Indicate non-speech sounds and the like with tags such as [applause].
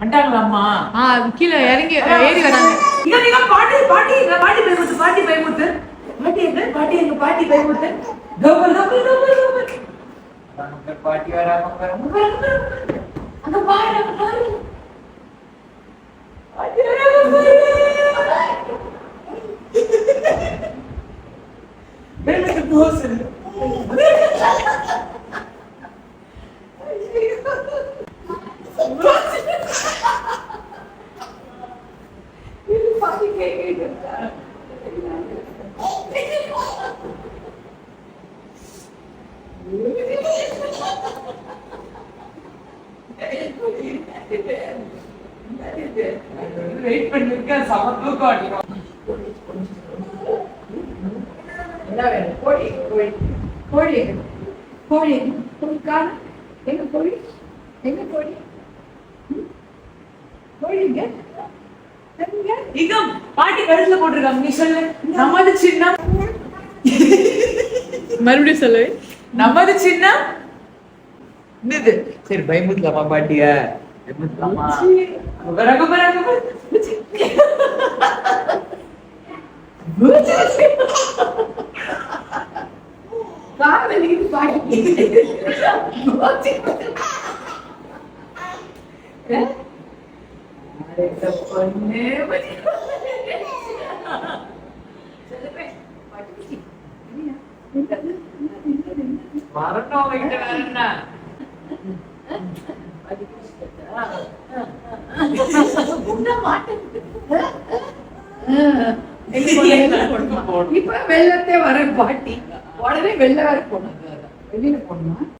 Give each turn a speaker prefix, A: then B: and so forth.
A: வந்துட்டாங்களாம்மா
B: ஆ கீழே இறங்கி ஏறி வராங்க.
A: நீங்க பாட்டி பாட்டி எங்க பாட்டி பயமுத்து பாட்டி பயமுத்து பாட்டி எங்க? பாட்டி எங்க? பாட்டி பயமுத்து கபல் கபல் கபல் அங்க பாட்டி வராங்க அங்க பாரு, பாரு, பாட்டி வராங்க பாரு. பயமுத்து போஸ் பாட்டி கேட்க வெயிட் பண்ணிருக்கேன் சம தூக்கம் அடிக்கும் என்ன வேணும் கோழி கோழி கோழி? கோழி எங்க? கோழி காணோம். எங்க கோழி எங்க கோழி ம்? இங்க பாட்டி கழுத்துல போட்டிருக்காங்க. நீ சொல்லு. நமது சின்னம்.
B: மறுபடியும் சொல்லு.
A: நமது சின்னம். என்னது? சரி பயமுத்தலாமா பாட்டிய? பயமுத்தலாமா பாட்டி [laughs] அட பொண்ணு வரணும் வேற என்ன. இப்ப வெள்ளத்தே வர பாட்டி. உடனே வெள்ள வேற போனது வெளியில போனோம்